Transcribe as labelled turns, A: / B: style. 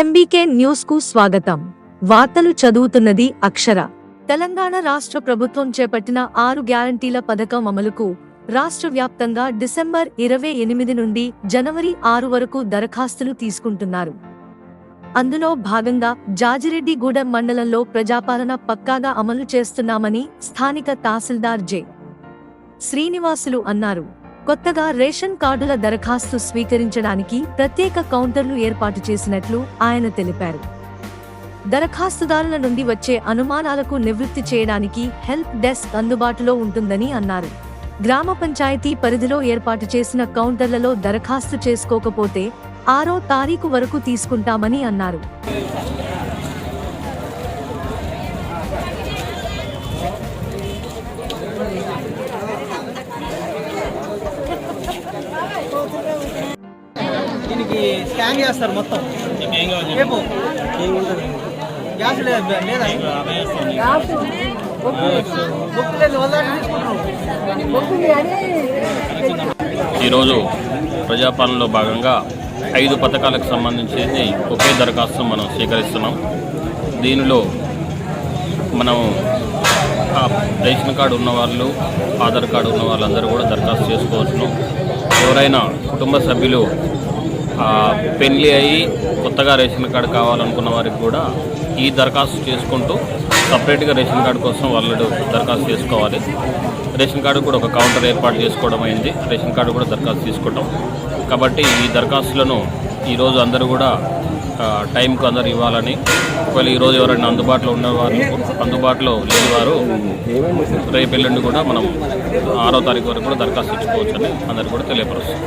A: MBK న్యూస్కు స్వాగతం. వార్తలు చదువుతున్నది అక్షర. తెలంగాణ రాష్ట్ర ప్రభుత్వం చేపట్టిన ఆరు గ్యారంటీల పథకం అమలుకు రాష్ట్ర వ్యాప్తంగా డిసెంబర్ ఇరవై ఎనిమిది నుండి జనవరి ఆరు వరకు దరఖాస్తులు తీసుకుంటున్నారు. అందులో భాగంగా జాజిరెడ్డిగూడెం మండలంలో ప్రజాపాలన పక్కాగా అమలు చేస్తున్నామని స్థానిక తహసీల్దార్ జె. శ్రీనివాసులు అన్నారు. కొత్తగా రేషన్ కార్డుల దరఖాస్తు స్వీకరించడానికి ప్రత్యేక కౌంటర్లు ఏర్పాటు చేసినట్లు ఆయన తెలిపారు. దరఖాస్తుదారుల నుండి వచ్చే అనుమానాలకు నివృత్తి చేయడానికి హెల్ప్ డెస్క్ అందుబాటులో ఉంటుందని అన్నారు. గ్రామ పంచాయతీ పరిధిలో ఏర్పాటు చేసిన కౌంటర్లలో దరఖాస్తు చేసుకోకపోతే ఆరో తారీఖు వరకు తీసుకుంటామని అన్నారు.
B: దీనికి స్కాన్ చేస్తారు మొత్తం. రేపు. గ్యాస్ లేదు? లేదా? బుక్
C: ఈరోజు ప్రజాపాలనలో భాగంగా ఐదు పథకాలకు సంబంధించి ఒకే దరఖాస్తు మనం స్వీకరిస్తున్నాం. దీనిలో మనం ఆ రేషన్ కార్డు ఉన్న వాళ్ళు ఆధార్ కార్డు ఉన్న వాళ్ళందరూ కూడా దరఖాస్తు చేసుకోవచ్చును ఎవరైనా కుటుంబ సభ్యులు పెళ్ళి పెళ్ళి అయ్యి కొత్తగా రేషన్ కార్డు కావాలనుకున్న వారికి కూడా ఈ దరఖాస్తు చేసుకుంటూ సపరేట్గా రేషన్ కార్డు కోసం వాళ్ళు దరఖాస్తు చేసుకోవాలి. రేషన్ కార్డు కూడా ఒక కౌంటర్ ఏర్పాటు చేసుకోవడం అయింది. రేషన్ కార్డు కూడా దరఖాస్తు తీసుకోవటం కాబట్టి ఈ దరఖాస్తులను ఈరోజు అందరూ కూడా టైంకు అందరు ఇవ్వాలని ఒకవేళ ఈరోజు ఎవరైనా అందుబాటులో ఉన్నవారు అందుబాటులో లేనివారు రేపు ఎల్లుండి కూడా మనం ఆరో తారీఖు వరకు కూడా దరఖాస్తు ఇచ్చుకోవచ్చని అందరు కూడా తెలియపరుస్తుంది